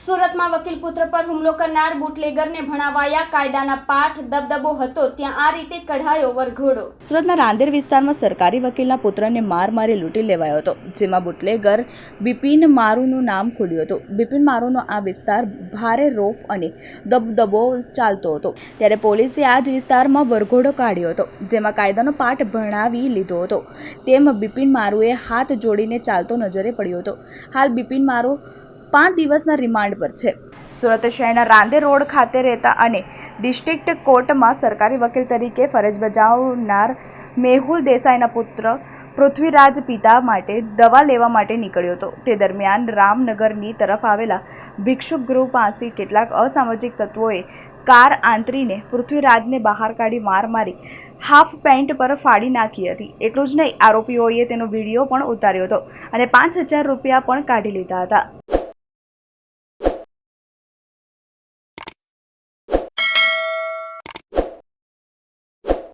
સુરતમાં વકીલ પુત્ર પર હુમલો કરનાર બુટલેગરને ભણાવાયા કાયદાના પાઠ દબદબો હતો, ત્યાં આ રીતે કઢાયો વરઘોડો. સુરતના રાંદેર વિસ્તારમાં સરકારી વકીલના પુત્રને માર મારી લૂંટી લેવાયો હતો, જેમાં બુટલેગર બિપિન મારુનું નામ ખુલ્યું હતું. બિપિન મારુનો આ વિસ્તાર ભારે રોફ અને દબદબો ચાલતો હતો. ત્યારે પોલીસે આ જ વિસ્તારમાં વરઘોડો કાઢ્યો હતો, જેમાં કાયદાનો પાઠ ભણાવી લીધો હતો. તેમ બિપિન મારુએ હાથ જોડીને ચાલતો નજરે પડ્યો હતો. હાલ બિપિન મારુ પાંચ દિવસના રિમાન્ડ પર છે. સુરત શહેરના રાંદે રોડ ખાતે રહેતા અને ડિસ્ટ્રિક્ટ કોર્ટમાં સરકારી વકીલ તરીકે ફરજ બજાવનાર મેહુલ દેસાઈના પુત્ર પૃથ્વીરાજ પિતા માટે દવા લેવા માટે નીકળ્યો હતો. તે દરમિયાન રામનગરની તરફ આવેલા ભિક્ષુક ગૃહ પાસે કેટલાક અસામાજિક તત્વોએ કાર આંતરીને પૃથ્વીરાજને બહાર કાઢી માર મારી, હાફ પેન્ટ પર ફાડી નાખી હતી. એટલું જ નહીં, આરોપીઓએ તેનો વીડિયો પણ ઉતાર્યો હતો અને પાંચ હજાર રૂપિયા પણ કાઢી લીધા હતા.